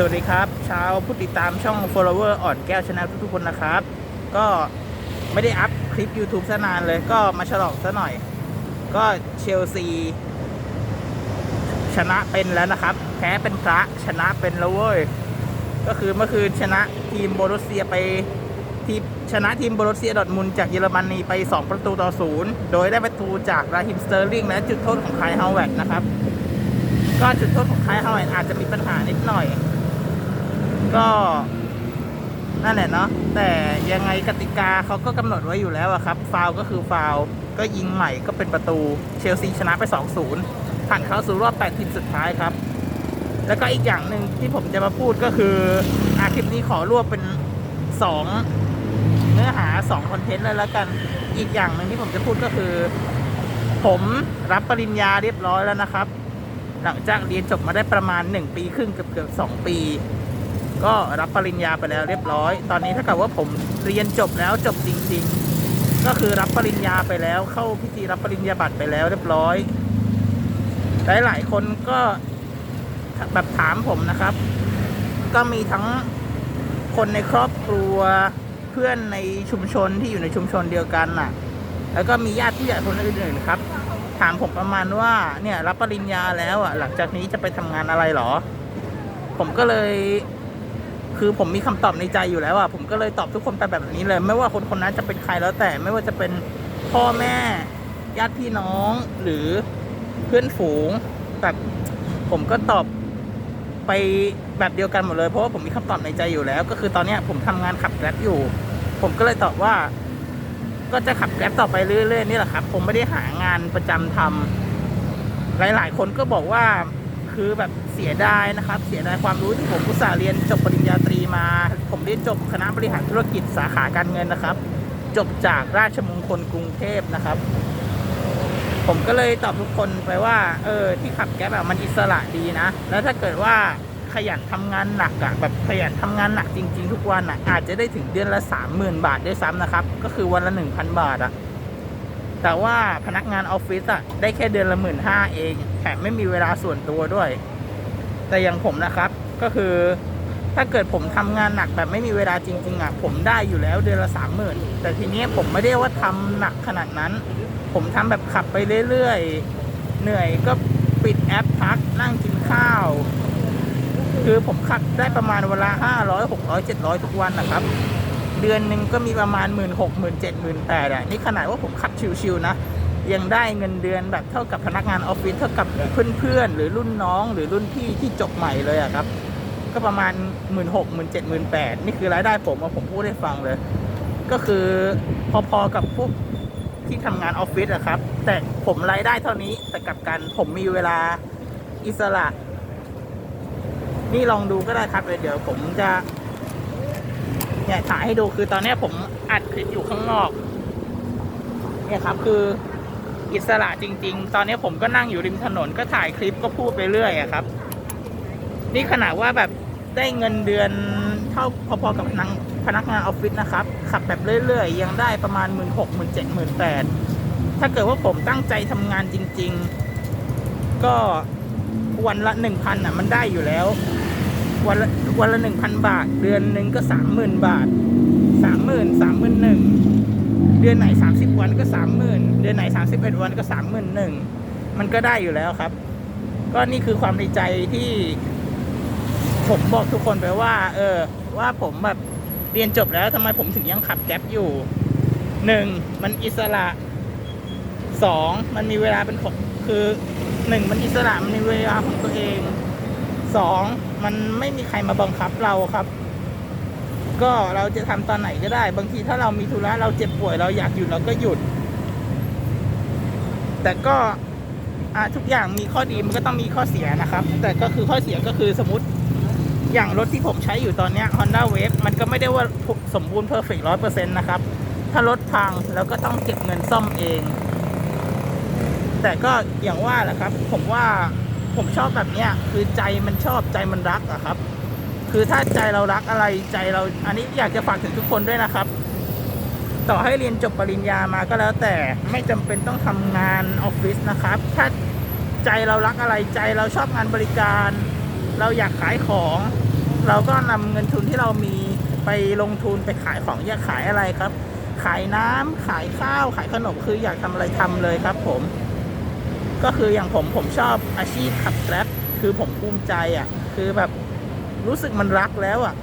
สวัสดีครับชาวผู้ติดตามช่อง follower อ่อนแก้วชนะทุกๆคนนะครับ ก็ไม่ได้อัพคลิป YouTube ซะนานเลยก็มาฉลองซะหน่อย ก็เชลซี ชนะเป็นแล้วนะครับ แพ้เป็นพระชนะเป็นแล้วเว้ย ก็คือเมื่อคืนชนะทีมโบรุสเซียไปทีชนะทีมโบรุสเซียดอทมุนจากเยอรมนีไป 2 ประตูต่อศูนย์โดยได้ประตูจากราฮิมสเตอร์ลิงและจุดโทษของไคลฮาวเวตนะครับ ก็จุดโทษของไคลฮาวเวตอาจจะมีปัญหานิดหน่อย ก็นั่นแหละเนาะแต่ยังไงกติกาเขาก็กำหนดไว้อยู่แล้วครับ ฟาวก็คือฟาวก็ยิงใหม่ก็เป็นประตูเชลซีชนะไป 2-0 ผ่านเข้าสู่รอบ 8 ทีมสุดท้ายครับ แล้วก็อีกอย่างหนึ่งที่ผมจะมาพูดก็คืออาคลิปนี้ขอรวบเป็น 2 เนื้อหา2คอนเทนต์เลยแล้วกันอีกอย่างหนึ่งที่ผมจะพูดก็คือ ผมรับปริญญาเรียบร้อยแล้วนะครับ หลังจากเรียนจบมาได้ประมาณ 1 ปีครึ่งเกือบเกือบสองปี ก็รับปริญญาไปแล้วเรียบร้อย ตอนนี้ถ้าเกิดว่าผมเรียนจบแล้วจบจริง ๆ ก็คือรับปริญญาไปแล้ว เข้าพิธีรับปริญญาบัตรไปแล้วเรียบร้อยหลายหลายๆคนก็แบบถามผมนะครับ ก็มีทั้งคนในครอบครัวเพื่อนในชุมชนที่อยู่ในชุมชนเดียวกันน่ะ แล้วก็มีญาติผู้ใหญ่คนอื่นๆครับ ถามผมประมาณว่าเนี่ยรับปริญญาแล้วอะหลังจากนี้จะไปทำงานอะไรหรอ ผมก็เลย คือผมมีคำตอบในใจอยู่แล้วอะผมก็เลยตอบทุกคนไปแบบนี้เลย ไม่ว่าคนคนนั้นจะเป็นใครแล้วแต่ ไม่ว่าจะเป็นพ่อแม่ ญาติพี่น้อง หรือเพื่อนฝูงแบบผมก็ตอบไปแบบเดียวกันหมดเลย เพราะว่าผมมีคำตอบในใจอยู่แล้ว ก็คือตอนเนี้ยผมทำงานขับแกร็บอยู่ ผมก็เลยตอบว่า ก็จะขับแกร็บต่อไปเรื่อยๆนี่แหละครับ ผมไม่ได้หางานประจำทำหลาย ๆ คนก็บอกว่าคือแบบ สียดายนะครับ เสียดายความรู้ที่ผมอุตส่าห์เรียนจบปริญญาตรีมา ผมเรียนจบคณะบริหารธุรกิจสาขาการเงินนะครับ จบจากราชมงคลกรุงเทพนะครับ ผมก็เลยตอบทุกคนไปว่า เออ ที่ขับแก๊ปแบบมันอิสระดีนะ แล้วถ้าเกิดว่าขยันทำงานหนักอะแบบขยันทำงานหนักจริง ๆ ทุกวันอะอาจจะได้ถึงเดือนละสามหมื่นบาทด้วยซ้ำนะครับ ก็คือวันละหนึ่งพันบาทอะแต่ว่าพนักงานออฟฟิศอะได้แค่เดือนละหมื่นห้าเองแถมไม่มีเวลาส่วนตัวด้วย แต่อย่างผมนะครับก็คือถ้าเกิดผมทำงานหนักแบบไม่มีเวลาจริง ๆอะผมได้อยู่แล้วเดือนละสามหมื่นแต่ทีนี้ผมไม่ได้ว่าทำหนักขนาดนั้น ผมทำแบบขับไปเรื่อยๆเหนื่อยก็ปิดแอปพักนั่งกินข้าว คือผมขับได้ประมาณเวลาห้าร้อยหกร้อยเจ็ดร้อยทุกวันนะครับ เดือนหนึ่งก็มีประมาณหมื่นหกหมื่นเจ็ดหมื่นแปดอะนี่ขนาดว่าผมขับชิวๆนะ ยังได้เงินเดือนแบบเท่ากับพนักงานออฟฟิศเท่ากับเพื่อนๆหรือรุ่นน้องหรือรุ่นพี่ที่จบใหม่เลยอะครับ ก็ประมาณหมื่นหกหมื่นเจ็ดหมื่นแปดนี่คือรายได้ผมอะผมพูดให้ฟังเลย ก็คือพอๆกับพวกที่ทำงานออฟฟิศอะครับ แต่ผมรายได้เท่านี้แต่กับกันผมมีเวลาอิสระ นี่ลองดูก็ได้ครับเดี๋ยวผมจะเนี่ยถ่ายให้ดูคือตอนนี้ผมอัดคลิปอยู่ข้างนอก เนี่ยครับคือ อิสระจริง ๆ ตอนนี้ผมก็นั่งอยู่ริมถนนก็ถ่ายคลิปก็พูดไปเรื่อยอะครับ นี่ขนาดว่าแบบได้เงินเดือนเท่าพอๆกับนังพนักงานออฟฟิศนะครับ ขับแบบเรื่อยๆ ยังได้ประมาณ 1 6 0 0 0 7 0 0 0ถ้าเกิดว่าผมตั้งใจทำงานจริง ๆ ก็วันละ 1,000อะ มันได้อยู่แล้ว วันละวันละ 1,000 บาท เดือนหนึ่งก็ 30,000 บาท 30,000 31,000 เดือนไหนสามสิบวันก็สามหมื่นเดือนไหนสามสิบเอ็ดวันก็สามหมื่นหนึ่งมันก็ได้อยู่แล้วครับ ก็นี่คือความในใจที่ผมบอกทุกคนไปว่า เออ ว่าผมแบบเรียนจบแล้วทำไมผมถึงยังขับแก๊ปอยู่หนึ่งมันอิสระสองมันมีเวลาเป็นของคือหนึ่งมันอิสระมันมีเวลาของตัวเองสองมันไม่มีใครมาบังคับเราครับ ก็เราจะทำตอนไหนก็ได้ บางทีถ้าเรามีธุระเราเจ็บป่วยเราอยากหยุดเราก็หยุด แต่ก็ทุกอย่างมีข้อดีมันก็ต้องมีข้อเสียนะครับ แต่ก็คือข้อเสียก็คือสมมติอย่างรถที่ผมใช้อยู่ตอนนี้ Honda Wave มันก็ไม่ได้ว่าสมบูรณ์เพอร์เฟกต์ร้อยเปอร์เซ็นต์นะครับ ถ้ารถพังแล้วก็ต้องเก็บเงินซ่อมเอง แต่ก็อย่างว่าแหละครับ ผมว่าผมชอบแบบเนี้ยคือใจมันชอบใจมันรักอะครับ คือถ้าใจเรารักอะไรใจเรา อันนี้อยากจะฝากถึงทุกคนด้วยนะครับ ต่อให้เรียนจบปริญญามาก็แล้วแต่ไม่จำเป็นต้องทำงานออฟฟิศนะครับ ถ้าใจเรารักอะไรใจเราชอบงานบริการ เราอยากขายของ เราก็นำเงินทุนที่เรามีไปลงทุนไปขายของอยากขายอะไรครับ ขายน้ำขายข้าวขายขนมคืออยากทำอะไรทำเลยครับ ผม ก็คืออย่างผมผมชอบอาชีพขับแกร็บคือผมภูมิใจอะ คือแบบ รู้สึกมันรักแล้วอะ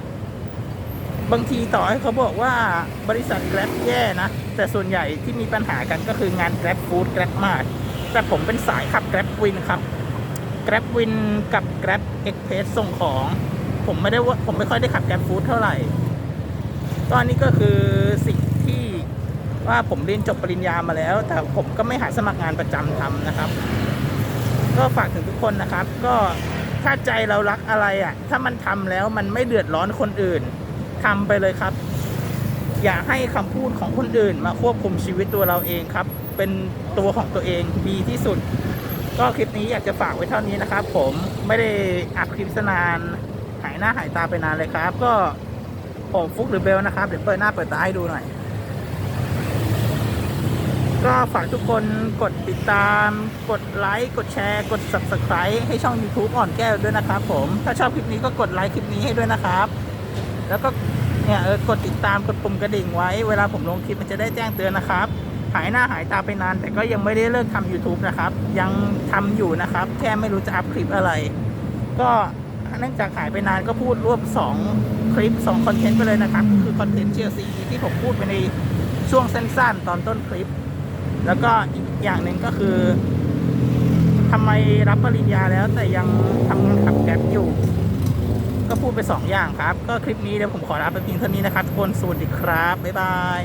บางทีต่อให้เขาบอกว่าบริษัทแกร็บแย่นะ แต่ส่วนใหญ่ที่มีปัญหากันก็คืองานแกร็บฟู้ดแกร็บมาร์แต่ผมเป็นสายขับแกร็บวินครับแกร็บวินกับแกร็บเอ็กเพสส่งของ ผมไม่ได้ว่าผมไม่ค่อยได้ขับแกร็บฟู้ดเท่าไหร่ก็อันนี้ก็คือสิ่งที่ว่าผมเรียนจบปริญญามาแล้ว แต่ผมก็ไม่หาสมัครงานประจำทำนะครับ ก็ฝากถึงทุกคนนะครับ ก็ ถ้าใจเรารักอะไรอะ ถ้ามันทำแล้วมันไม่เดือดร้อนคนอื่นทำไปเลยครับ อย่าให้คำพูดของคนอื่น มาควบคุมชีวิตตัวเราเองครับ เป็นตัวของตัวเองดีที่สุด ก็คลิปนี้อยากจะฝากไว้เท่านี้นะครับ ผมไม่ได้อัดคลิปสนานหายหน้าหายตาไปนานเลยครับ ก็ผมฟุกหรือเบลนะครับเดี๋ยวเปิดหน้าเปิดตาให้ดูหน่อย ก็ฝากทุกคนกดติดตาม กดไลค์ กดแชร์ กด subscribe ให้ช่อง YouTube อ่อนแก้วด้วยนะครับผม ถ้าชอบคลิปนี้ก็กดไลค์คลิปนี้ให้ด้วยนะครับ แล้วก็เนี่ยเออกดติดตามกดปุ่มกระดิ่งไว้ เวลาผมลงคลิปมันจะได้แจ้งเตือนนะครับ หายหน้าหายตาไปนาน แต่ก็ยังไม่ได้เลิกทำ YouTube นะครับ ยังทำอยู่นะครับ แค่ไม่รู้จะอัพคลิปอะไร ก็เนื่องจากหายไปนานก็พูดรวบ 2 คลิป2คอนเทนต์ไปเลยนะครับ คือคอนเทนต์เชียร์ซีที่ผมพูดไปในช่วงสั้นๆ ตอนต้นคลิป แล้วก็อีกอย่างหนึ่งก็คือทำไมรับปริญญาแล้วแต่ยังทำงานขับแก๊บอยู่ ก็พูดไปสองอย่างครับ ก็คลิปนี้เดี๋ยวผมขอลาไปเพียงเท่านี้นะครับทุกคนสวัสดีครับ บ๊ายบาย